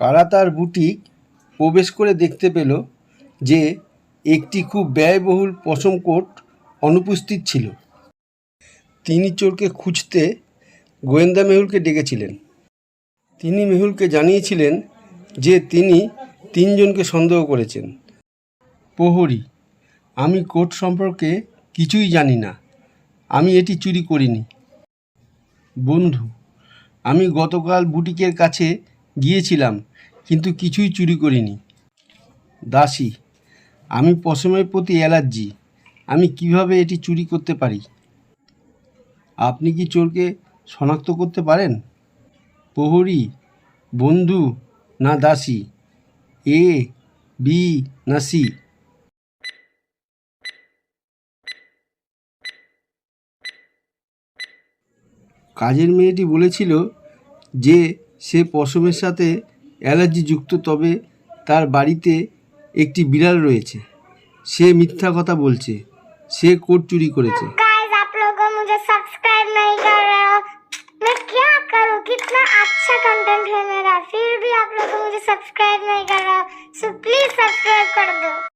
কারা তার বুটিক প্রবেশ করে দেখতে পেল যে একটি খুব ব্যয়বহুল পশম কোট অনুপস্থিত ছিল। তিনি চোরকে খুঁজতে গোয়েন্দা মেহুলকে ডেকেছিলেন। তিনি মেহুলকে জানিয়েছিলেন যে তিনি তিনজনকে সন্দেহ করেছেন। প্রহরী, আমি কোট সম্পর্কে কিছুই জানি না। আমি এটি চুরি করিনি। বন্ধু, আমি গতকাল বুটিকের কাছে গিয়েছিলাম। কিন্তু কিছুই চুরি করিনি। দাসী, আমি পশমের প্রতি অ্যালার্জি। আমি কীভাবে এটি চুরি করতে পারি? আপনি কি চোরকে শনাক্ত করতে পারেন? প্রহরী, বন্ধু না দাসী? এ, বি, না সি? কাজের মেয়েটি বলেছিল যে সে পশমের সাথে অ্যালার্জি যুক্ত তবে তার বাড়িতে একটি বিড়াল রয়েছে সে মিথ্যা কথা বলছে সে কোট চুরি করেছে गाइस आप लोगों मुझे सब्सक्राइब नहीं कर रहे हो मैं क्या करूं कितना अच्छा कंटेंट है मेरा फिर भी आप लोग मुझे सब्सक्राइब नहीं कर रहे हो सो प्लीज सब्सक्राइब कर दो